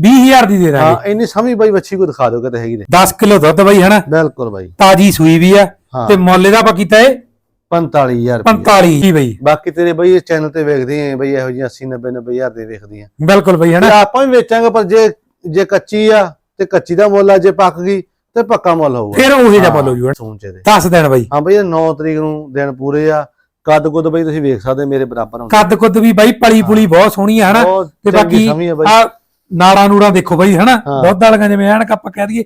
20000 ਦੀ ਦੇ ਹਾਂ ਦਾਂਗੇ ਇੰਨੀ ਸਮਝ ਬਾਈ ਬੱਚੀ ਕੋ ਦਿਖਾ ਦਿਓ ਕਿਤੇ ਹੈਗੀ ਤੇ। 10 ਕਿਲੋ ਦੁੱਧ ਬਈ ਹਨਾ? ਬਿਲਕੁਲ ਬਾਈ। ਤਾਜੀ ਸੂਈ ਵੀ ਆ ਹਾਂ। ਤੇ ਮੁੱਲ ਇਹਦਾ ਆਪਾਂ ਕੀਤਾ ਏ 45000 ਰੁਪਏ 45 ਜੀ ਬਈ। ਬਾਕੀ ਤੇਰੇ ਬਈ ਇਸ ਚੈਨਲ ਤੇ ਵੇਖਦੇ ਆਂ ਬਈ ਇਹੋ ਜਿਹੀਆਂ 80 90 90000 ਦੇ ਵੇਖਦੇ ਆਂ। ਬਿਲਕੁਲ ਬਈ ਹਨਾ? ਆਪਾਂ ਵੀ ਵੇਚਾਂਗੇ ਪਰ ਜੇ ਜੇ ਕੱਚੀ ਆ ਤੇ ਕੱਚੀ ਦਾ ਮੁੱਲ ਆ ਜੇ ਪੱਕ ਗਈ ਤੇ ਪੱਕਾ ਮੁੱਲ ਹੋਊਗਾ। ਫਿਰ ਉਹੀ ਜਿਹਾ ਮੁੱਲ ਹੋ ਜੂਗਾ। ਸੋਚੇ ਦੇ 10 ਦਿਨ ਬਈ। ਹਾਂ ਬਈ ਇਹ 9 ਤਰੀਕ ਨੂੰ ਦਿਨ ਪੂਰੇ ਆ। ਕੱਦ ਕੁੱਦ ਬਈ ਤੁਸੀਂ ਵੇਖ ਸਕਦੇ ਮੇਰੇ ਬਰਾਬਰ ਹੁੰਦਾ ਕੱਦ ਕੁੱਦ ਵੀ ਬਾਈ ਪਲੀ ਪੁਲੀ ਬਹੁਤ ਸੋਹਣੀ ਆ ਹਨਾ? ਤੇ ਬਾਕੀ ਆ ਨਾੜਾ ਨੂੜਾ ਦੇਖੋ ਬਾਈ ਹਨਾ। ਦੁੱਧ ਵਾਲੀਆਂ ਜਿਵੇਂ ਐਨਕ ਆਪਾਂ ਕਹਿ ਦਈਏ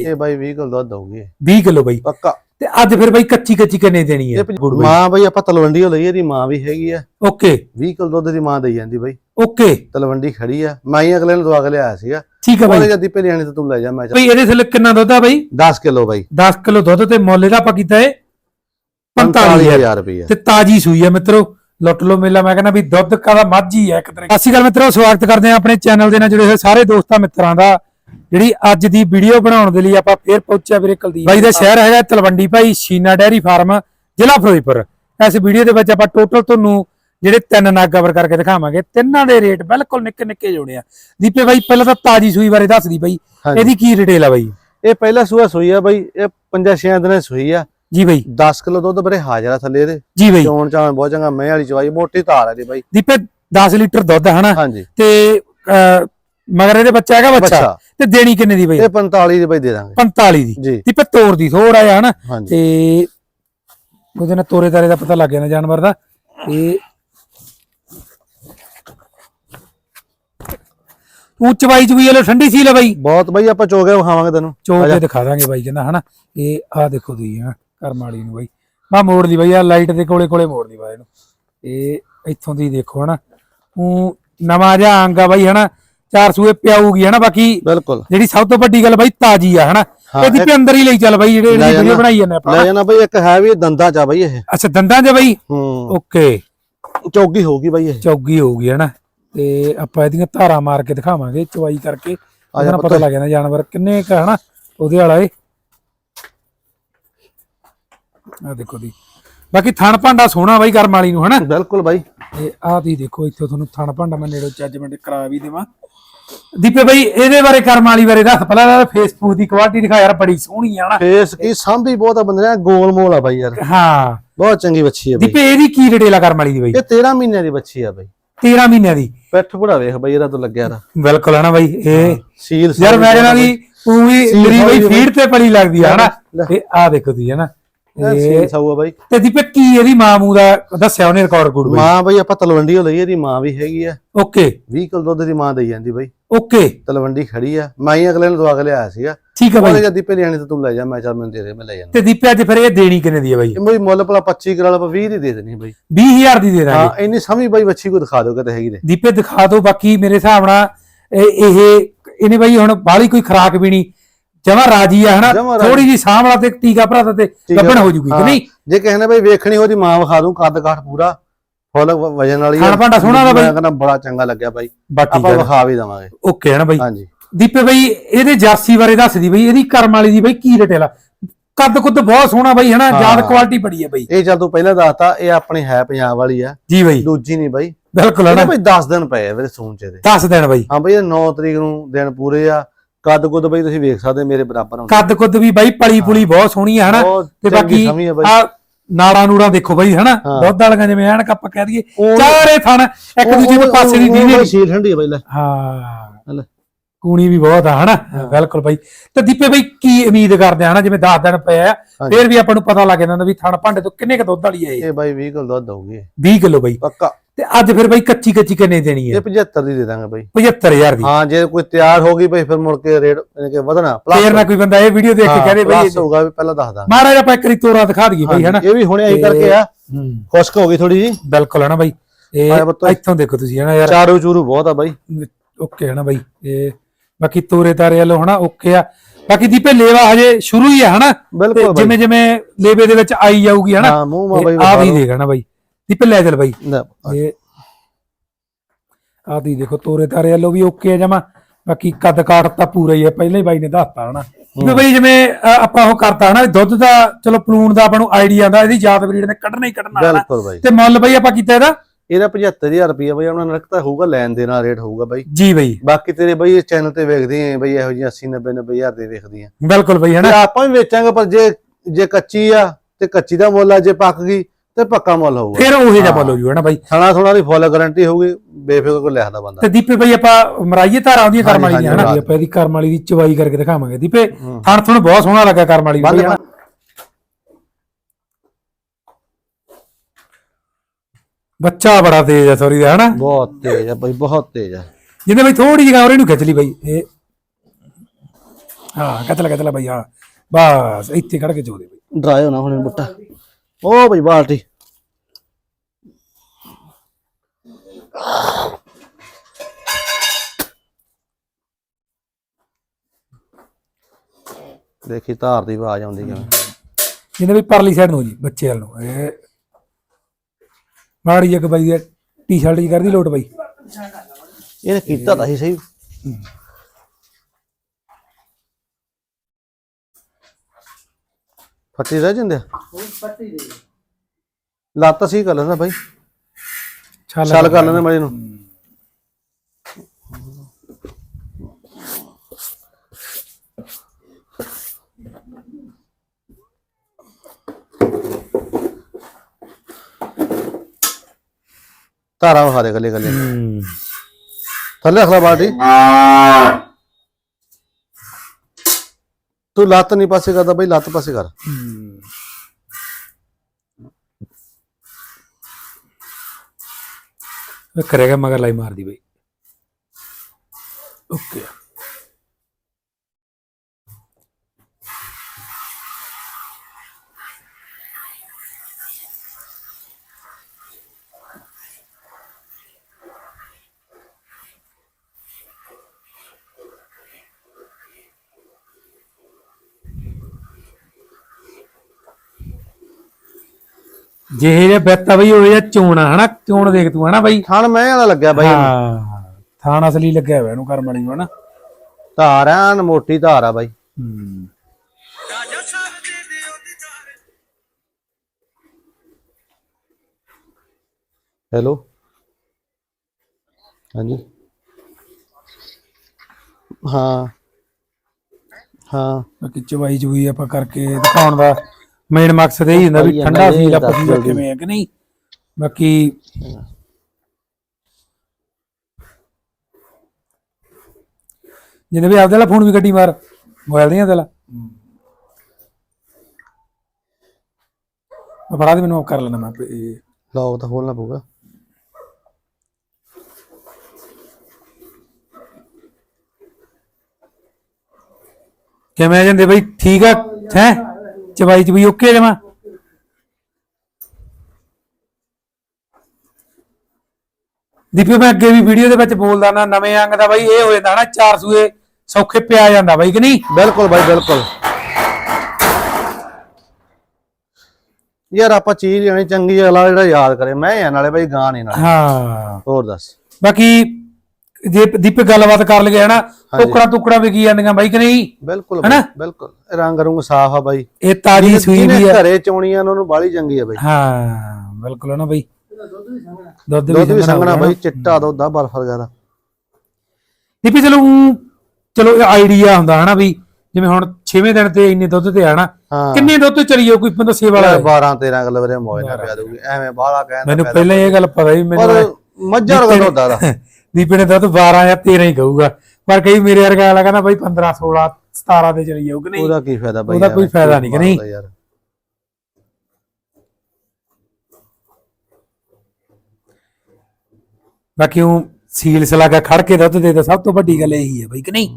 ਇਹ ਬਾਈ 20 ਕਿਲੋ ਦੁੱਧ ਦਊਗੀ 20 ਕਿਲੋ ਬਾਈ। ਪੱਕਾ। ਤੇ ਅੱਜ ਫਿਰ ਬਾਈ ਕੱਚੀ ਕੱਚੀ ਕਿੰਨੇ ਦੇਣੀ ਹੈ? ਮਾਂ ਬਈ ਆਪਾਂ ਤਲਵੰਡੀ ਹੋ ਲਈ ਇਹਦੀ ਮਾਂ ਵੀ ਹੈਗੀ ਆ। ਓਕੇ। 20 ਕਿਲੋ ਦੁੱਧ ਦੀ ਮਾਂ ਦੇਈ ਜਾਂਦੀ ਬਈ। ਓਕੇ। ਤਲਵੰਡੀ ਖੜੀ ਆ। ਮੈਂ ਹੀ ਅਗਲੇ ਨੂੰ ਦਵਾ ਕੇ ਲਿਆਇਆ ਸੀਗਾ। ਠੀਕ ਉਹਨੇ ਬਾਈ। ਜਦੀ ਭੇਲਿਆਣੀ ਤੇ ਤੂੰ ਲੈ ਜਾ ਮੈਂ ਬਈ ਇਹਦੇ ਥੱਲੇ ਕਿੰਨਾ ਦੁੱਧ ਆ ਬਾਈ? 10 ਕਿਲੋ ਬਾਈ। 10 ਕਿਲੋ ਦੁੱਧ ਤੇ ਮੁੱਲ ਇਹਦਾ ਆਪਾਂ ਕੀਤਾ ਏ 45000 45000 ਰੁਪਏ ਤੇ ਤਾਜੀ ਸੂਈ ਆ ਮਿੱਤਰੋ। ਲੁੱਟ ਲੋ ਮੇਲਾ। ਮੈਂ ਕਹਿੰਦਾ ਵੀ ਦੁੱਧ ਕਾਦਾ ਮੱਝ ਹੀ ਇੱਕ ਤਰ੍ਹਾਂ ਸ਼੍ਰੀ ਅਕਾਲ ਮਿੱਤਰੋ ਸਵਾਗਤ ਕਰਦੇ ਆ ਆਪਣੇ ਚੈਨਲ ਦੇ ਨਾਲ ਜੁੜੇ ਹੋਏ ਸਾਰੇ ਦੋਸਤਾਂ ਮਿੱਤਰਾਂ ਦਾ ਜਿਹੜੀ ਅੱਜ ਦੀ ਵੀਡੀਓ ਬਣਾਉਣ ਦੇ ਲਈ ਆਪਾਂ ਫੇਰ ਪਹੁੰਚਿਆ ਵੀਰੇ ਕੁਲਦੀਪ ਬਾਈ ਦਾ ਸ਼ਹਿਰ ਹੈਗਾ ਤਲਵੰਡੀ ਭਾਈ ਸ਼ੀਨਾ ਡੈਰੀ ਫਾਰਮ ਜ਼ਿਲ੍ਹਾ ਫਿਰੋਜ਼ਪੁਰ। ਇਸ ਵੀਡੀਓ ਦੇ ਵਿੱਚ ਆਪਾਂ ਟੋਟਲ ਤੁਹਾਨੂੰ ਜਿਹੜੇ ਤਿੰਨ ਨਗ ਕਵਰ ਕਰਕੇ ਦਿਖਾਵਾਂਗੇ। ਤਿੰਨਾਂ ਦੇ ਰੇਟ ਬਿਲਕੁਲ ਨਿੱਕੇ ਨਿੱਕੇ ਜੋੜੇ ਆ। ਦੀਪੇ ਬਾਈ ਪਹਿਲਾਂ ਤਾਂ ਤਾਜੀ ਸੂਈ ਬਾਰੇ ਦੱਸ ਦੀ ਬਾਈ। ਇਹਦੀ ਕੀ ਰਿਟੇਲ ਆ ਬਾਈ? ਇਹ ਪਹਿਲਾ ਸੂਆ ਸੂਈ ਆ ਬਾਈ ਇਹ ਪੰਜਾਂ ਛੇਆਂ ਦਿਨਾਂ ਦੀ ਸੂਈ ਆ। ਜੀ ਬਾਈ। 10 ਕਿਲੋ ਦੁੱਧ ਬਰੇ ਹਾਜ਼ਰਾ ਥੱਲੇ ਇਹਦੇ। ਜੀ ਬਾਈ। ਚੋਣ ਚਾਣ ਬਹੁਤ ਚੰਗਾ ਮੈਂ ਵਾਲੀ ਚਵਾਈ ਮੋਟੀ ਧਾਰ ਆ ਦੀ ਬਾਈ। ਦੀਪੇ 10 ਲੀਟਰ ਦੁੱਧ ਹੈ ਹਨਾ? ਹਾਂਜੀ। ਤੇ ਮਗਰ ਇਹਦੇ ਬੱਚਾ ਹੈਗਾ ਬੱਚਾ? ਤੇ ਦੇਣੀ ਕਿੰਨੇ ਦੀ ਬਾਈ? ਇਹ 45 ਦੀ ਬਾਈ ਦੇ ਦਾਂਗੇ। 45 ਦੀ। ਜੀ। ਦੀਪੇ ਤੋੜ ਦੀ ਥੋੜਾ ਜਿਹਾ ਹਨਾ? ਤੇ ਉਹਦੇ ਨਾਲ ਤੋਰੇ ਤਾਰੇ ਦਾ ਪਤਾ ਲੱਗ ਜਾਣਾ ਜਾਨਵਰ ਦਾ। ਇਹ ਉੱਚ ਬਾਈ ਚ ਵੀ ਇਹ ਠੰਡੀ ਸੀ ਲੈ ਬਾਈ? ਬਹੁਤ ਬਾਈ ਆਪਾਂ ਚੋਗੇ ਵਿਖਾਵਾਂਗੇ ਤੈਨੂੰ। ਕੇ ਦਿਖਾ ਦਾਂਗੇ ਬਾਈ ਕਹਿੰਦਾ ਹਨਾ? ਇਹ ਆਹ ਦੇਖੋ ਤੁਸੀਂ ਹਾਂ ਕਰਮ ਵਾਲੀ ਨੂੰ ਬਾਈ। ਬਾ ਮੋੜ ਦੀ ਬਾਈ ਆ ਲਾਈਟ ਦੇ ਕੋਲੇ ਕੋਲੇ ਮੋੜ ਦੀ ਬਾਈ ਇਹਨੂੰ। ਇਹ ਇੱਥੋਂ ਦੀ ਦੇਖੋ ਹਨਾ। ਉਹ ਨਵਾਂ ਜਿਹਾ ਅੰਗ ਆ ਬਾਈ ਹਨਾ। ਚਾਰ ਸੂਏ ਪਿਆਊਗੀ ਹਨਾ ਬਾਕੀ। ਬਿਲਕੁਲ। ਜਿਹੜੀ ਸਭ ਤੋਂ ਵੱਡੀ ਗੱਲ ਬਾਈ ਤਾਜੀ ਆ ਹਨਾ। ਇਹਦੀ ਵੀ ਅੰਦਰ ਹੀ ਲਈ ਚੱਲ ਬਾਈ ਜਿਹੜੇ ਇਹਦੀ ਵੀਡੀਓ। ਬਣਾਈ ਜਾਂਦੇ ਆਪਾਂ। ਲੈ ਜਾਣਾ ਬਾਈ ਇੱਕ ਹੈ ਵੀ ਦੰਦਾ ਚ ਆ ਬਾਈ ਇਹ। ਅੱਛਾ ਦੰਦਾਂ 'ਚ ਬਾਈ? ਹੂੰ। ਓਕੇ। ਚੌਗੀ ਹੋਊਗੀ ਬਾਈ ਇਹ। ਚੌਗੀ ਹੋਊਗੀ ਹਨਾ। ਤੇ ਆਪਾਂ ਇਹਦੀਆਂ ਧਾਰਾਂ ਮਾਰ ਕੇ ਦਿਖਾਵਾਂਗੇ ਚਵਾਈ ਕਰਕੇ। ਪਤਾ ਪੁੱਤ। ਲੱਗ ਜਾਣਾ ਜਾਨਵਰ ਕਿੰਨੇ ਕ ਹਨਾ। ਉਹਦੇ ਵਾਲਾ ਏ ਆ ਦੇਖੋ ਦੀ ਬਾਕੀ ਥਣ ਭਾਂਡਾ ਸੋਹਣਾ ਬਾਈ ਕਰਮ ਵਾਲੀ ਨੂੰ ਹਨਾ? ਬਿਲਕੁਲ ਬਾਈ। ਤੇ ਆਹ ਦੀ ਦੇਖੋ ਇੱਥੇ ਤੁਹਾਨੂੰ ਥਣ ਭਾਂਡਾ ਮੈਂ ਨੇੜੋਂ ਜੱਜਮੈਂਟ ਕਰਾ ਵੀ ਦੇਵਾਂ। ਦੀਪੇ ਬਾਈ ਇਹਦੇ ਬਾਰੇ ਕਰਮ ਵਾਲੀ ਬਾਰੇ ਦੱਸ। ਪਹਿਲਾਂ ਤਾਂ ਫੇਸਬੁੱਕ ਦੀ ਕੁਆਲਿਟੀ ਦਿਖਾ ਯਾਰ ਬੜੀ ਸੋਹਣੀ ਆ ਹਨਾ? ਫੇਸ ਕੀ ਸਾਂਭੀ ਬਹੁਤ ਆ ਬੰਦੇ ਨੇ ਗੋਲ ਮੋਲ ਆ ਬਾਈ ਯਾਰ। ਹਾਂ। ਬਹੁਤ ਚੰਗੀ ਬੱਚੀ ਆ ਬਾਈ। ਦੀਪੇ ਇਹਦੀ ਕੀ ਡਿਟੇਲ ਆ ਕਰਮ ਵਾਲੀ ਦੀ ਬਾਈ? ਇਹ 13 ਮਹੀਨਿਆਂ ਦੀ ਬੱਚੀ ਆ ਬਾਈ। 13 ਮਹੀਨਿਆਂ ਦੀ। ਪਿੱਠ ਬੜਾ ਵੇਖ ਬਾਈ ਇਹਦਾ ਤੋਂ ਲੱਗਿਆ ਰਾ। ਬਿਲਕੁਲ ਹਨਾ ਬਾਈ? ਇਹ ਸੀਲ ਯਾਰ ਮੈਂ ਆ ਵੀ ਤੂੰ ਵੀ ਮੇਰੀ ਬਈ ਫੀਡ ਤੇ ਪੜੀ ਲੱਗਦੀ ਆ ਹਨਾ। ਤੇ ਆ ਦੇਖੋ ਤੁਸੀਂ ਹਨਾ? ਬਾਈ। ਸੀਲ ਸਾਊ ਆ ਬਾਈ। ਤੇ ਦੀਪੇ ਕੀ ਇਹਦੀ ਮਾਂ ਮੂ ਦਾ ਦੱਸਿਆ ਉਹਨੇ ਰਿਕਾਰਡ ਕੋਡ ਬਈ? ਮਾਂ ਬਾਈ ਆਪਾਂ ਤਲਵੰਡੀ ਹੋ ਲਈ ਇਹਦੀ ਮਾਂ ਵੀ ਹੈਗੀ ਆ। ਓਕੇ। 20 ਕਿਲੋ ਦੁੱਧ ਦੀ ਮਾਂ ਦੇਈ ਜਾਂਦੀ ਬਾਈ। ਓਕੇ। ਤਲਵੰਡੀ ਖੜੀ ਆ। ਮੈਂ ਹੀ ਅਗਲੇ ਨੂੰ ਦਵਾ ਕੇ ਲਿਆਇਆ ਸੀਗਾ। ਠੀਕ ਹੈ ਉਹਨੇ ਬਾਈ ਜਦੀ ਭੇਲਿਆਣੀ ਤੇ ਤੂੰ ਲੈ ਜਾ ਮੈਂ ਚੱਲ ਮੈਨੂੰ ਦੇ ਦੇ ਮੈਂ ਲੈ ਜਾਣਾ ਤੇ ਦੀਪੇ ਅੱਜ ਫਿਰ ਇਹ ਦੇਣੀ ਕਿੰਨੇ ਦੀ ਬਾਈ? ਮੇਰੀ ਮੁੱਲ ਭਲਾ 25 ਕਰਾਲਾ ਆਪਾਂ 20 ਦੀ ਦੇ ਦੇਣੀ ਬਾਈ। 20000 ਦੀ ਦੇ ਦਾਂਗੇ। ਹਾਂ ਇੰਨੀ ਸਮਝ ਬਾਈ ਬੱਚੀ ਕੋ ਦਿਖਾ ਦਿਓ ਕਿਤੇ ਹੈਗੀ ਤੇ। ਦੀਪੇ ਦਿਖਾ ਦਿਓ ਬਾਕੀ ਮੇਰੇ ਹਿਸਾਬ ਨਾਲ ਇਹ ਇਹ- ਇਹਨੇ ਬਾਈ ਹੁਣ ਬਾਹਲੀ ਕੋਈ ਖਰਾਕ ਵੀ ਨਹੀਂ। ਜਮਾ ਰਾਜੀ ਆ ਹਨਾ? ਜਮਾਂ ਰਾਜੀ। ਥੋੜੀ ਜੀ ਸਾਂਭਲਾ ਤੇ ਟੀਕਾ ਭਰਾ ਤੇ ਆ। ਗੱਬਣ ਹੋ ਜੂਗੀ ਕਿ ਹਾਂ। ਨਹੀਂ? ਜੇ ਕਿਸੇ ਨੇ ਬਾਈ ਵੇਖਣੀ ਉਹਦੀ ਮਾਂ ਵਿਖਾ ਦੂੰ ਕੱਦ ਕਾਠ ਪੂਰਾ ਫੁੱਲ ਵ- ਵਜਨ ਵਾਲੀ ਖਾਣ ਭਾਂਡਾ ਸੋਹਣਾ ਦਾ ਬਾਈ। ਮੈਂ ਕਹਿੰਦਾ ਬੜਾ ਚੰਗਾ ਲੱਗਿਆ ਬਾਈ। ਬਾਕੀ ਆਪਾਂ ਵਿਖਾ ਵੀ ਦਵਾਂਗੇ। ਓਕੇ ਹੈ ਨਾ ਬਾਈ? ਹਾਂਜੀ। ਦੀਪੇ ਬਈ ਇਹਦੇ ਜਾਸੀ ਬਾਰੇ ਦੱਸਦੀ ਬਈ ਇਹਦੀ ਕਰਮ ਵਾਲੀ ਦੀ ਬਈ ਕੀ ਰਿਟੇਲ ਆ? ਕੱਦ ਕੁੱਦ ਬਹੁਤ ਸੋਹਣਾ ਬਈ ਹਨਾ? ਹਾਂ। ਜਾਦ ਕੁਆਲਿਟੀ ਬੜੀ ਹੈ ਬਈ। ਇਹ ਚੱਲ ਤੂੰ ਪਹਿਲਾਂ ਦੱਸਤਾ ਇਹ ਆਪਣੀ ਹੈ ਪੰਜਾਬ ਵਾਲੀ ਆ। ਜੀ ਬਈ। ਦੂਜੀ ਨਹੀਂ ਬਾਈ। ਬਿਲਕੁਲ ਹੈ ਇਹਦੇ ਨਾ ਬਾਈ 10 ਦਿਨ ਪਏ ਆ ਵੀਰੇ ਸੂਣ ਚ ਦੇ 10 ਦਿਨ ਬਈ। ਹਾਂ ਬਈ ਇਹ 9 ਤਰੀਕ ਨੂੰ ਦਿਨ ਪੂਰੇ ਆ। ਕੱਦ ਕੁੱਦ ਬਈ ਤੁਸੀਂ ਵੇਖ ਸਕਦੇ ਮੇਰੇ ਬਰਾਬਰ ਹੁੰਦਾ। ਕੱਦ ਕੁੱਦ ਵੀ ਬਈ ਪਲੀ ਪੁਲੀ ਬਹੁਤ ਸੋਹਣੀ ਆ ਹਨਾ? ਬਹੁਤ ਤੇ ਬਾਕੀ ਆ ਨਾੜਾ ਨੂੜਾ ਦੇਖੋ ਬਈ ਹਨਾ? ਹਾਂ। ਦੁੱਧ ਵਾਲੀਆਂ ਜਿਵੇਂ ਐਨਕ ਆਪਾਂ ਕਹਿ ਦਈਏ ਚਾਰੇ ਥਣ ਇੱਕ ਦੂਜੇ ਦੇ ਪਾਸੇ ਦੀ ਦੀਨੇ ਸੀਲ ਠੰਡੀ ਆ ਬਾਈ ਲੈ। ਹਾਂ। ਕੂਣੀ ਵੀ ਬਹੁਤ ਆ ਹਨਾ? ਬਿਲਕੁਲ ਬਈ। ਤੇ ਦੀਪੇ ਬਈ ਕੀ ਉਮੀਦ ਕਰਦੇ ਆ ਹਨਾ? ਜਿਵੇਂ 10 ਦਿਨ ਪਏ ਆ। ਫੇਰ ਵੀ ਆਪਾਂ ਨੂੰ ਪਤਾ ਲੱਗ ਜਾਂਦਾ ਵੀ ਥਣ ਭਾਂਡੇ ਤੋਂ ਕਿੰਨੇ ਕ ਦੁੱਧ ਵਾਲੀ ਆ ਇਹ। ਇਹ ਬਾਈ 20 ਕਿਲੋ ਦੁੱਧ ਦਊਗੀ 20 ਕਿਲੋ ਬਈ। ਪੱਕਾ। ਤੇ ਅੱਜ ਫਿਰ ਬਈ ਕੱਚੀ ਕੱਚੀ ਕਿੰਨੇ ਦੇਣੀ ਹੈ ਇਹ 75 ਦੀ ਦੇ ਦਾਂਗੇ ਬਾਈ। 75000 ਦੀ। ਹਾਂ ਜੇ ਕੋਈ ਤਿਆਰ ਹੋ ਗਈ ਬਈ ਫਿਰ ਮੁੜ ਕੇ ਰੇਟ ਯਾਨੀ ਕਿ ਵਧਣਾ। ਫੇਰ ਨਾ ਕੋਈ ਬੰਦਾ ਇਹ ਵੀਡੀਓ ਦੇਖ ਕੇ ਕਹਦੇ ਬਈ ਪਲੱਸ ਹੋਊਗਾ ਵੀ ਪਹਿਲਾਂ ਦੱਸਦਾ ਮਹਾਰਾਜ ਆਪਾਂ ਇੱਕ ਰੀ ਤੋਰਾ ਦਿਖਾ ਦਈਏ ਬਈ ਹਨਾ? ਇਹ ਵੀ ਹੁਣੇ ਆਈ ਕਰਕੇ ਆ। ਖੁਸ਼ਕ ਹੋ ਗਈ ਥੋੜੀ ਜੀ ਬਿਲਕੁਲ ਹਨਾ ਬਈ? ਇਹ। ਇੱਥੋਂ ਦੇਖੋ ਤੁਸੀਂ ਹਨਾ ਯਾਰ। ਚਾਰੂ ਚੂਰੂ ਬਹੁਤ ਆ ਬਾਈ। ਓਕੇ ਹਨਾ ਬਈ। ਇਹ ਬਾਕੀ ਤੋਰੇ ਤਾਰੇ ਵਾਲੋ ਹਨਾ ਓਕੇ ਆ। ਬਾਕੀ ਦੀਪੇ ਲੇਵਾ ਹਜੇ ਸ਼ੁਰੂ ਹੀ ਆ ਹਨਾ? ਤੇ ਬਿਲਕੁਲ ਬਾਈ। ਜਿਵੇਂ ਜਿਵੇਂ ਲੇਵੇ ਦੇ ਵਿੱਚ ਆਈ ਜਾਊਗੀ ਹਨਾ? ਹਾਂ ਮੂੰਹ ਮਾ ਬਾਈ ਆ ਵੀ ਦੇਖ ਹਨਾ ਬਈ। ਦੀਪੇ ਲੈ ਚੱਲ ਬਈ। ਲੈ, ਇਹ ਆਹ ਦੀ ਦੇਖੋ ਤੋਰੇ ਤਾਰੇ ਵਾਲੋ ਵੀ ਓਕੇ ਆ ਜਮਾ। ਬਾਕੀ ਕੱਦ ਕਾਠ ਤਾਂ ਪੂਰਾ ਹੀ ਹੈ ਪਹਿਲਾਂ ਹੀ ਬਾਈ ਨੇ ਦੱਸਤਾ ਹਨਾ? ਜਿਵੇਂ ਬਈ ਜਿਵੇਂ ਅ, ਆਪਾਂ ਉਹ ਕਰਤਾ ਹਨਾ? ਵੀ ਦੁੱਧ ਦਾ ਚਲੋ ਪਲੂਣ ਦਾ ਆਪਾਂ ਨੂੰ ਆਈਡੀਆ ਆਂਦਾ ਇਹਦੀ ਯਾਦ ਬਰੀਡ ਨੇ ਕੱਢਣਾ ਹੀ ਕੱਢਣਾ ਹਨਾ? ਬਿਲਕੁਲ ਬਾਈ। ਤੇ ਮੁੱਲ ਬਈ ਆਪਾਂ ਕੀਤਾ ਇਹਦਾ ਇਹਦਾ 75000 ਰੁਪਏ ਬਈ ਉਹਨਾਂ ਨੇ ਰੱਖਤਾ ਹੋਊਗਾ ਲੈਣ ਦੇ ਨਾਲ ਰੇਟ ਹੋਊਗਾ ਬਈ। ਜੀ ਬਈ। ਬਾਕੀ ਤੇਰੇ ਬਈ ਇਸ ਚੈਨਲ ਤੇ ਵੇਖਦੇ ਆਂ ਬਈ ਇਹੋ ਜਿਹੀ 80 90 90000 ਦੇ ਵੇਖਦੀ ਆਂ। ਬਿਲਕੁਲ ਬਈ ਤੇ ਹਨਾ ਆਪਾਂ ਵੀ ਵੇਚਾਂਗੇ ਪਰ ਜੇ ਜੇ ਕੱਚੀ ਆ ਤੇ ਕੱਚੀ ਦਾ ਮੁੱਲ ਆ ਜੇ ਪੱਕ ਗਈ ਤੇ ਪੱਕਾ ਮੁੱਲ ਹੋਊਗਾ। ਫਿਰ ਉਹੇ ਜਿਹਾ ਹਾਂ। ਬੋਲੋ ਜੂ ਹਨਾ ਬਾਈ? ਥਣਾ ਥੋਣਾ ਦੀ ਫੁੱਲ ਗਾਰੰਟੀ ਹੋਊਗੀ ਬੇਫਿਕਰ ਕੋਈ ਲਿਖਦਾ ਬੰਦਾ। ਤੇ ਦੀਪੇ ਬਈ ਆਪਾਂ ਮਰਾਈਏ ਧਾਰਾਂ ਆਉਂਦੀਆਂ ਕਰਮ ਵਾਲੀ ਦੀਆਂ ਹਨਾ। ਆਪਾਂ ਇਹਦੀ ਕਰਮ ਵਾਲੀ ਦੀ ਚਵਾਈ ਕਰਕੇ ਦਿਖਾਵਾਂਗੇ। ਦੀਪੇ। ਥਣ ਥਣ ਬਹੁਤ ਸੋਹਣਾ ਲੱਗਾ ਕਰਮ ਵਾਲੀ ਬਈ ਬੱਚਾ ਬੜਾ ਤੇਜ਼ ਹੈ ਸੌਰੀ ਦਾ ਹਨਾ? ਬਹੁਤ ਤੇਜ਼ ਆ ਬਈ ਬਹੁਤ ਤੇਜ਼ ਆ ਜਿਹਨੇ ਬਈ ਥੋੜੀ ਜਿਹੀ ਗਾਉਰੇ ਨੂੰ ਖਿੱਚ ਲਈ ਬਈ ਇਹ। ਹਾਂ ਕਤਲਾ ਕਤਲਾ ਬਈ ਹਾਂ। ਬਸ ਇੱਥੇ ਖੜ ਕੇ ਚੋਦੇ ਬਈ। ਡਰਾਇਓ ਨਾ ਹੁਣ ਬੁੱਟਾ। ਉਹ ਬਈ ਬਾਲਟੀ। ਦੇਖੀ ਧਾਰ ਦੀ ਆਵਾਜ਼ ਆਉਂਦੀ ਕਿਵੇਂ। ਜਿਹਨੇ ਵੀ ਪਰਲੀ ਸਾਈਡ ਨੂੰ ਜੀ ਬੱਚੇ ਵੱਲ ਨੂੰ। ਇਹ ਮਾੜੀ ਜਿਹੀ ਬਾਈ ਦੀ ਟੀ-ਸ਼ਰਟ ਜੀ ਕਰਦੀ ਲੋਟ ਬਾਈ। ਇਹਨੇ ਕੀਤਾ ਤਾਂ ਸੀ ਸਹੀ। ਫੱਟੀ ਰਹਿ ਜਾਂਦੇ ਲੱਤ ਸੀ ਕਰ ਲੈਂਦਾ ਬਾਈ। ਛਾਲ ਛਲ ਕਰ ਲੈਂਦੇ ਮੜੇ ਨੂੰ। ਤਾਰਾ ਵਿਖਾ ਦੇ ਗੱਲੇ ਗੱਲੇ ਹੂੰ ਥੱਲੇ ਰੱਖ ਲੈ ਬਾਲਟੀ। ਤੂੰ ਲੱਤ ਨਹੀਂ ਪਾਸੇ ਕਰਦਾ ਬਈ, ਲੱਤ ਪਾਸੇ ਕਰ। ਹੂੰ। ਕਰੇਗਾ ਮਗਰ ਲਾਈ ਮਾਰਦੀ ਬਈ। ਓਕੇ। ਜਿਹੇ ਜੇ ਬੈਤਾ ਬਈ ਉਹ ਜਿਹਾ ਚੋਣਾ ਹਨਾ? ਚੋਣ ਦੇਖ ਤੂੰ ਹਨਾ ਬਈ? ਥਣ ਮੈਂ ਵਾਲਾ ਲੱਗਿਆ ਬਾਈ। ਹਾਂ ਥਾਣ ਅਸਲੀ ਲੱਗਿਆ ਹੋਇਆ ਇਹਨੂੰ ਕਰਮ ਵਾਲੀ ਨੂੰ ਹਨਾ? ਧਾਰ ਐਨ ਮੋਟੀ ਧਾਰ ਆ ਬਾਈ। ਹੂੰ। ਹੈਲੋ? ਹਾਂਜੀ। ਹਾਂ। ਹਾਂ। ਬਾਕੀ ਚਵਾਈ ਚੁਈ ਆਪਾਂ ਕਰਕੇ ਦਿਖਾਉਣ ਦਾ ਮੇਨ ਮਕਸਦ ਇਹ ਹੀ ਹੁੰਦਾ ਵੀ ਠੰਡਾ ਫੀਲ ਆਪਾਂ ਜਲਦੀ। ਕਿਵੇਂ ਹੈ ਕਿ ਨਹੀਂ? ਬਾਕੀ ਜਿਹਨੇ ਵੀ ਆਪਦੇ ਵਾਲਾ ਫੋਨ ਵੀ ਕੱਢੀ ਮਾਰ ਮੋਬਾਈਲ ਦੀਆਂ ਵਾਲਾ ਮੈਂ ਫੜਾ ਦੇ ਮੈਨੂੰ ਕਰ ਲੈਣਾ ਮੈਂ। ਲੌਕ ਤਾਂ ਖੋਲਣਾ ਪਊਗਾ। ਕਿਵੇਂ ਆ ਜਾਂਦੇ ਬਈ? ਠੀਕ ਆ? ਹੈ? ਚਵਾਈ ਚਵਾਈ ਓਕੇ ਜਮਾ ਦੀਪੀ ਮੈਂ ਅੱਗੇ ਵੀ ਵੀਡੀਓ ਦੇ ਵਿੱਚ ਬੋਲਦਾ ਨਾ ਨਵੇਂ ਅੰਗ ਦਾ ਬਾਈ ਇਹ ਹੋ ਜਾਂਦਾ ਨਾ ਚਾਰ ਸੂਏ ਸੌਖੇ ਪਿਆ ਜਾਂਦਾ ਬਾਈ ਕਿ ਨਹੀਂ? ਬਿਲਕੁਲ ਬਾਈ ਬਿਲਕੁਲ। ਯਾਰ ਆਪਾਂ ਚੀਜ਼ ਲੈਣੀ ਚੰਗੀ ਅਗਲਾ ਜਿਹੜਾ ਯਾਦ ਕਰੇ ਮੈਂ ਆ ਨਾਲੇ ਬਾਈ ਗਾਂ ਨਹੀਂ ਨਾਲੇ। ਹਾਂ। ਹੋਰ ਦੱਸ। ਬਾਕੀ ਜੇ ਦੀਪ ਗੱਲਬਾਤ ਕਰ ਲਗੇ ਹਨਾ ਟੁਕੜਾ ਟੁਕੜਾ ਵੀ ਕੀ ਜਾਂਦੀਆਂ ਬਾਈ ਕਿ ਨਹੀਂ? ਬਿਲਕੁਲ ਹੈਨਾ? ਬਿਲਕੁਲ। ਰੰਗ ਰੁੰਗ ਸਾਫ਼ ਆ ਬਾਈ। ਇਹ ਤਾਜੀ ਸੂਈ ਵੀ ਆ। ਘਰੇ ਚੋਣੀਆਂ ਉਹਨਾਂ ਨੂੰ ਬਾਲੀ ਚੰਗੀ ਆ ਬਾਈ। ਹਾਂ ਬਿਲਕੁਲ ਹੈ ਨਾ ਬਾਈ। ਦੁੱਧ ਦੁੱਧ ਵੀ ਸੰਘਣਾ ਹੋਊਗਾ ਨਾ। ਬਾਈ ਚਿੱਟਾ ਦੁੱਧ ਆ ਬਰਫ ਵਗੈਰਾ ਦੀਪੀ ਚਲੋ ਚਲੋ ਇਹ ਆਈਡੀਆ ਹੁੰਦਾ ਹਨਾ ਵੀ ਜਿਵੇਂ ਹੁਣ 6ਵੇਂ ਦਿਨ ਤੇ ਇੰਨੇ ਦੁੱਧ ਤੇ ਆਣਾ ਹਾਂ। ਕਿੰਨੇ ਦੁੱਧ ਚਲੀਓ ਕੋਈ ਸੇਵਾ ਵਾਲਾ? 12 13 ਕਿਲੋ ਵੀਰੇ ਮੋਇ ਨਾ ਪਿਆ ਦੂਗੀ ਐਵੇਂ ਬਾਹਲਾ ਕਹਿੰਦਾ ਮੈਨੂੰ ਪਹਿਲਾਂ ਇਹ ਗੱਲ ਪਤਾ ਸੀ ਮੈਨੂੰ ਮੱਝਾਂ ਵਰਗਾ ਦੁੱਧ ਆ ਉਹਦਾ। ਦੀਪੀ ਨੇ ਦੁੱਧ 12 ਜਾਂ 13 ਹੀ ਕਹੂਗਾ। ਪਰ ਕਈ ਮੇਰੇ ਵਰਗਾ ਵਾਲਾ ਕਹਿੰਦਾ ਬਾਈ 15 16 17 ਤੇ ਚਲੀ ਜਾਊ ਕਿ ਨਹੀਂ? ਉਹਦਾ ਕੀ ਫਾਇਦਾ ਬਾਈ ਉਹਦਾ ਕੋਈ ਫਾਇਦਾ ਨਹੀਂ ਕਿ ਨਹੀਂ? ਬਾਕੀ ਉਹ ਸੀਲ ਸਲਾਗਾ ਖੜ ਕੇ ਦੁੱਧ ਦੇ ਤਾਂ ਸਭ ਤੋਂ ਵੱਡੀ ਗੱਲ ਇਹੀ ਹੈ ਬਾਈ ਕਿ ਨਹੀਂ?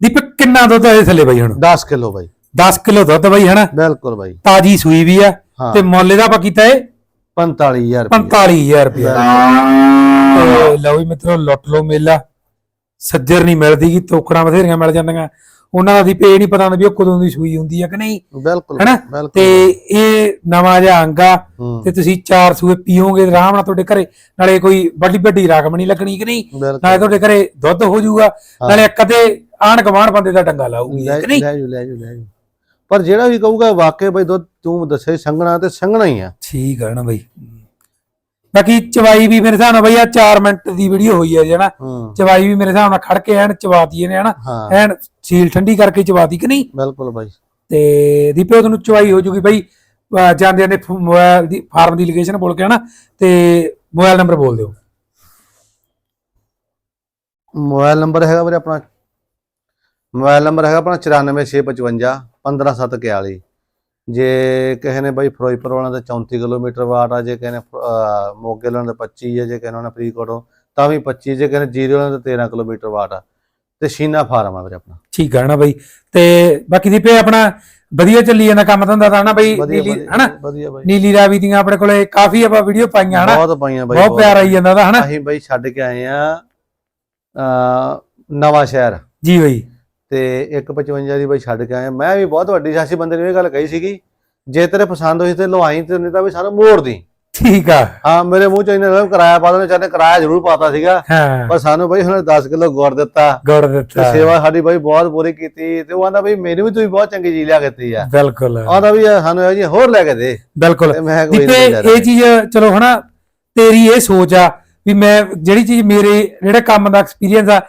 ਦੀਪਕ ਕਿੰਨਾ ਦੁੱਧ ਹੈ ਥੱਲੇ ਬਾਈ ਹੁਣ? 10 ਕਿਲੋ ਬਾਈ। 10 ਕਿਲੋ ਦੁੱਧ ਬਾਈ ਹਨਾ? ਬਿਲਕੁਲ ਬਾਈ। ਤਾਜੀ ਸੂਈ ਵੀ ਆ। ਤੇ ਮੁੱਲ ਇਹਦਾ ਆਪਾਂ ਕੀਤਾ ਏ 45000 ਰੁਪਏ 45000 ਰੁਪਏ ਤੇ ਲਓ ਵੀ ਮਿੱਤਰੋ ਲੁੱਟ ਲਓ ਮੇਲਾ। ਸੱਜਰ ਨਹੀਂ ਮਿਲਦੀ ਕਿ ਤੋਕੜਾਂ ਬਥੇਰੀਆਂ ਮਿਲ ਜਾਂਦੀਆਂ। ਉਹਨਾਂ ਦਾ ਦੀ ਪੇ ਨਹੀਂ ਪਤਾ ਹੁੰਦਾ ਵੀ ਉਹ ਕਦੋਂ ਦੀ ਸੂਈ ਹੁੰਦੀ ਆ ਕਿ ਨਹੀਂ। ਬਿਲਕੁਲ ਹੈਨਾ? ਤੇ ਇਹ ਨਵਾਂ ਜਿਹਾ ਅੰਗ ਹੂੰ, ਤੇ ਤੁਸੀਂ ਚਾਰ ਸੂਏ ਪੀਓਗੇ ਆਰਾਮ ਨਾਲ ਤੁਹਾਡੇ ਘਰੇ। ਨਾਲੇ ਕੋਈ ਵੱਡੀ ਵੱਡੀ ਰਕਮ ਨਹੀਂ ਲੱਗਣੀ ਕਿ ਨਹੀਂ। ਨਾਲੇ ਤੁਹਾਡੇ ਘਰੇ ਦੁੱਧ ਹੋ ਜਾਊਗਾ। ਨਾਲੇ ਕਦੇ ਆਣ ਗਵਾਣ ਬੰਦੇ ਦਾ ਡੰਗਾ ਲਾਊਗੀ ਲੈ ਕਿ ਨਹੀਂ? ਲੈ ਜੂ ਲੈ ਜੂ ਲੈ ਜੂ। ਪਰ ਜਿਹੜਾ ਵੀ ਕਹੂਗਾ ਵਾਕਿਆ ਬਾਈ ਦੁੱਧ ਤੂੰ ਦੱਸੇ ਸੰਘਣਾ ਤੇ ਸੰਘਣਾ ਹੀ ਆ। ਠੀਕ ਹੈ ਨਾ ਬਈ। ਬਾਕੀ ਚਵਾਈ ਵੀ ਮੇਰੇ ਹਿਸਾਬ ਨਾਲ ਬਈ ਆ 4 ਮਿੰਟ ਦੀ ਵੀਡੀਓ ਹੋਈ ਹੈ ਜੀ ਹਨਾ? ਹੂੰ। ਚਵਾਈ ਵੀ ਮੇਰੇ ਹਿਸਾਬ ਨਾਲ ਖੜ ਕੇ ਐਨ ਚਵਾਤੀ ਇਹਨੇ ਹਨਾ? ਐਨ ਸੀਲ ਠੰਡੀ ਕਰਕੇ ਚਵਾਤੀ ਕਿ ਨਹੀਂ? ਬਿਲਕੁਲ ਬਾਈ। ਤੇ ਦੀਪੇ ਤੁਹਾਨੂੰ ਚਵਾਈ ਹੋ ਜੂਗੀ ਬਈ ਜਾਂਦੇ ਨੇ ਮੋਬਾਈਲ ਦੀ ਫਾਰਮ ਦੀ ਲੋਕੇਸ਼ਨ ਬੋਲ ਕੇ ਹਨਾ? ਤੇ ਮੋਬਾਈਲ ਨੰਬਰ ਬੋਲ ਦਿਓ। ਮੋਬਾਈਲ ਨੰਬਰ ਹੈਗਾ ਵੀਰੇ ਆਪਣਾ ਮੋਬਾਈਲ ਨੰਬਰ ਹੈਗਾ ਆਪਣਾ 94655 15741 ਜੇ ਕਿਸੇ ਨੇ ਬਾਈ ਫਿਰੋਜ਼ਪੁਰ ਵਾਲਿਆਂ ਦਾ 34 ਕਿਲੋਮੀਟਰ ਵਾਟ ਆ ਜੇ ਕਿਸੇ ਨੇ ਮੋਗੇ ਵਾਲਿਆਂ ਦਾ 25 ਹੈ ਜੇ ਕਿਸੇ ਨੇ ਫਰੀਦਕੋਟੋਂ ਤਾਂ ਵੀ 25 ਜੇ ਕਿਸੇ ਨੇ ਜੀਰੋ ਵਾਲਿਆਂ ਦਾ 13 ਕਿਲੋਮੀਟਰ ਵਾਟ ਆ। ਤੇ ਸ਼ੀਨਾ ਫਾਰਮ ਆ ਵੀਰੇ ਆਪਣਾ। ਠੀਕ ਹੈ ਨਾ ਬਈ। ਤੇ ਬਾਕੀ ਦੀਪੇ ਆਪਣਾ ਵਧੀਆ ਚੱਲੀ ਜਾਂਦਾ ਕੰਮ ਧੰਦਾ ਤਾਂ ਹਨਾ ਬਈ? ਨੀਲੀ ਹਨਾ? ਨੀਲੀ ਰਾਵੀ ਦੀਆਂ ਆਪਣੇ ਕੋਲੇ ਕਾਫੀ ਆਪਾਂ ਵੀਡੀਓ ਪਾਈਆਂ ਹਨਾ? ਬਹੁਤ ਪਾਈਆਂ ਬਾਈ ਬਹੁਤ ਪਿਆਰ ਆਈ ਜਾਂਦਾ ਦਾ ਹਨਾ? ਅਸੀਂ ਬਾਈ ਛੱਡ ਕੇ ਆਏ ਆ ਨਵਾਂ ਸ਼ਹਿਰ ਜੀ ਬਈ। ਤੇ 155 ਦੀ ਬਾਈ ਛੱਡ ਕੇ ਆਏ ਆ। ਮੈਂ ਵੀ ਬਹੁਤ ਵੱਡੀ ਸਾਸੀ ਬੰਦੇ ਨੂੰ ਇਹ ਗੱਲ ਕਹੀ ਸੀਗੀ ਜੇ ਤੇਰੇ ਪਸੰਦ ਹੋਈ ਤੇ ਲਵਾਈ ਤੇ ਨਹੀਂ ਤਾਂ ਵੀ ਸਾਨੂੰ ਮੋੜ ਦੀ। ਠੀਕ ਆ। ਹਾਂ ਮੇਰੇ ਮੂੰਹ ਚ ਇਹਨੇ ਨਾ ਕਿਰਾਇਆ ਪਾ ਦੇਣਾ ਚਾਹਨੇ ਕਿਰਾਇਆ ਜ਼ਰੂਰ ਪਾਤਾ ਸੀਗਾ। ਪਰ ਸਾਨੂੰ ਬਾਈ ਹੁਣ 10 ਕਿਲੋ ਗੁੜ ਦਿੱਤਾ। ਤੇ ਦਿੱਤਾ। ਸੇਵਾ ਸਾਡੀ ਬਾਈ ਬਹੁਤ ਪੂਰੀ ਕੀਤੀ। ਤੇ ਉਹ ਆਂਦਾ ਬਈ ਮੈਨੂੰ ਵੀ ਤੁਸੀਂ ਬਹੁਤ ਚੰਗੀ ਚੀਜ਼ ਲਿਆ ਕੇ ਦਿੱਤੀ ਆ। ਬਿਲਕੁਲ। ਆਂਦਾ ਵੀ ਸਾਨੂੰ ਇਹ ਜੀ ਹੋਰ ਲੈ ਕੇ ਦੇ। ਬਿਲਕੁਲ। ਮੈਂ ਇਹ ਚੀਜ਼ ਚਲੋ ਹਨਾ ਤੇਰੀ ਇਹ ਸੋਚ ਆ ਵੀ ਮੈਂ ਜਿਹੜੀ ਚੀਜ਼ ਮੇਰੇ ਜਿਹੜੇ ਕੰਮ ਦਾ ਐਕਸਪੀਰੀਅੰਸ ਆ।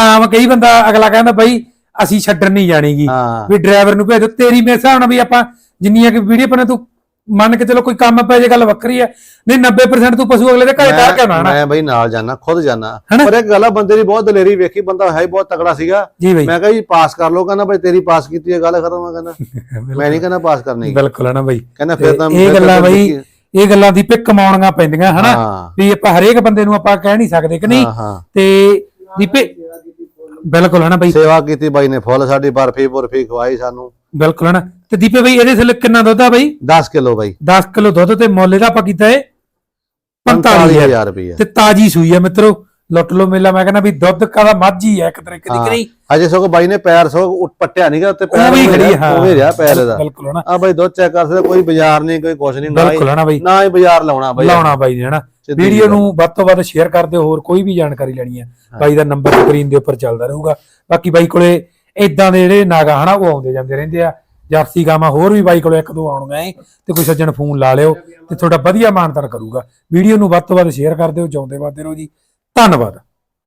ਆਮ ਕਈ ਬੰਦਾ ਅਗਲਾ ਕਹਿੰਦਾ ਬਈ ਅਸੀਂ ਛੱਡਣ ਨਹੀਂ ਜਾਣੀਗੀ। ਹਾਂ। ਵੀ ਡਰਾਈਵਰ ਨੂੰ ਭੇਜ ਦਿਓ ਤੇਰੀ ਮੇਰੇ ਹਿਸਾਬ ਨਾਲ ਵੀ ਆਪਾਂ ਜਿੰਨੀਆਂ ਕਿ ਵੀਡੀਓ ਬਣਾ ਤੂੰ ਮੰਨ ਕੇ ਚਲੋ ਕੋਈ ਕੰਮ ਪੈ ਜੇ ਗੱਲ ਵੱਖਰੀ ਹੈ। ਨਹੀਂ 90% ਤੂੰ ਪਸ਼ੂ ਅਗਲੇ ਦੇ ਘਰੇ ਤਾਰ ਕੇ ਆਉਣਾ ਹਨਾ ਮੈਂ ਬਈ ਨਾਲ ਜਾਣਾ ਖੁਦ ਜਾਣਾ ਹਨਾ? ਪਰ ਇੱਕ ਗੱਲ ਆ ਬੰਦੇ ਦੀ ਬਹੁਤ ਦਲੇਰੀ ਵੇਖੀ ਬੰਦਾ ਹੈ ਹੀ ਬਹੁਤ ਤਕੜਾ ਸੀਗਾ। ਜੀ ਬਈ। ਮੈਂ ਕਿਹਾ ਜੀ ਪਾਸ ਕਰ ਲਓ ਕਹਿੰਦਾ ਬਈ ਤੇਰੀ ਪਾਸ ਕੀਤੀ ਹੈ ਗੱਲ ਖਤਮ ਆ ਕਹਿੰਦਾ। ਮੈਂ ਨਹੀਂ ਕਹਿੰਦਾ ਪਾਸ ਕਰਨੀ। ਬਿਲਕੁਲ ਹੈ ਨਾ ਬਈ। ਕਹਿੰਦਾ ਫਿਰ ਤਾਂ ਇਹ ਫਿਰ ਤਾਂ ਗੱਲਾਂ ਬਈ ਦੇਖੀ- ਇਹ ਗੱਲਾਂ ਦੀ ਪਿੱਕ ਕਮਾਉਣੀਆਂ ਪੈਂਦੀਆਂ ਹਨਾ? ਹਾਂ। ਵੀ ਆਪਾਂ ਹਰੇਕ ਬੰਦੇ ਨੂੰ ਆਪਾਂ ਕਹਿ ਨਹੀਂ ਸਕਦੇ ਕਿ ਨਹੀਂ। ਹਾਂ ਹਾਂ। ਤੇ ਦੀਪੇ ਬਿਲਕੁਲ ਹੈ ਨਾ ਬਈ? ਸੇਵਾ ਕੀਤੀ ਬਾਈ ਨੇ ਫੁੱਲ ਸਾਡੀ ਬਰਫੀ ਬਰਫੀ ਖਵਾਈ ਸਾਨੂੰ। ਬਿਲਕੁਲ ਹੈ ਨਾ ਤੇ ਦੀਪੇ ਬਈ ਇਹਦੇ ਥੱਲੇ ਕਿੰਨਾ ਦੁੱਧ ਆ ਬਈ? 10 ਕਿਲੋ ਬਾਈ। 10 ਕਿਲੋ ਦੁੱਧ ਤੇ ਮੁੱਲ ਇਹਦਾ ਆਪਾਂ ਕੀਤਾ ਏ 45000 45000 ਰੁਪਏ ਤੇ ਤਾਜੀ ਸੂਈ ਆ ਮਿੱਤਰੋ। ਲੁੱਟ ਲੋ ਮੇਲਾ ਮੈਂ ਕਹਿੰਦਾ ਵੀ ਦੁੱਧ ਕਾਦਾ ਮੱਝੀ ਆ ਇੱਕ ਤਰੀਕੇ ਦੀ ਕਿ ਨਹੀਂ ਅਜੇ ਸਗੋਂ ਬਾਈ ਨੇ ਪੈਰ ਉੱਟ ਪੱਟਿਆ ਨਹੀਂਗਾ ਉੱਤੇ ਪੈਰ ਉਹ ਵੀ ਖੜੀ ਹਾਂ। ਉਹ ਵੀ ਰਿਹਾ ਪੈਰ ਦਾ ਬਿਲਕੁਲ ਹੈ ਨਾ ਆ ਬਾਈ ਦੁੱਧ ਚੈੱਕ ਕਰ ਸਕਦੇ ਕੋਈ ਬਾਜ਼ਾਰ ਨਹੀਂ ਕੋਈ ਕੁਛ ਨਹੀਂ ਬਿਲਕੁਲ ਹੀ ਹੈ ਨਾ ਬਈ। ਨਾ ਹੀ ਬਾਜ਼ਾਰ ਲਾਉਣਾ ਬਾਈ। ਲਾਉਣਾ ਬਾਈ ਨੇ ਸਿੱਧੀ ਵੀਡੀਓ। ਨੂੰ ਵੱਧ ਤੋਂ ਵੱਧ ਸ਼ੇਅਰ ਕਰ ਦਿਓ ਹੋਰ ਕੋਈ ਵੀ ਜਾਣਕਾਰੀ ਲੈਣੀ ਹੈ। ਬਾਈ ਦਾ ਨੰਬਰ ਸਕਰੀਨ ਦੇ ਉੱਪਰ ਚੱਲਦਾ ਰਹੂਗਾ। ਬਾਕੀ ਬਾਈ ਕੋਲੇ ਇਦਾਂ ਦੇ ਜਿਹੜੇ ਨਾਗਾ ਹਨਾ ਉਹ ਆਉਂਦੇ ਜਾਂਦੇ ਰਹਿੰਦੇ ਆ। ਜਰਸੀ ਗਾਵਾਂ ਹੋਰ ਵੀ ਬਾਈ ਕੋਲੇ ਇੱਕ ਦੋ ਆਉਣਗੀਆਂ ਏ ਤੇ ਕੋਈ ਸੱਜਣ ਫੋਨ ਲਾ ਲਿਓ ਤੇ ਤੁਹਾਡਾ ਵਧੀਆ ਮਾਨਤਨ ਕਰੂਗਾ। ਵੀਡੀਓ ਨੂੰ ਵੱਧ ਤੋਂ ਵੱਧ ਸ਼ੇਅਰ ਕਰ ਦਿਓ ਜਿਉਂਦੇ ਵਾਦੇ ਰਹੋ ਜੀ। ਧੰਨਵਾਦ।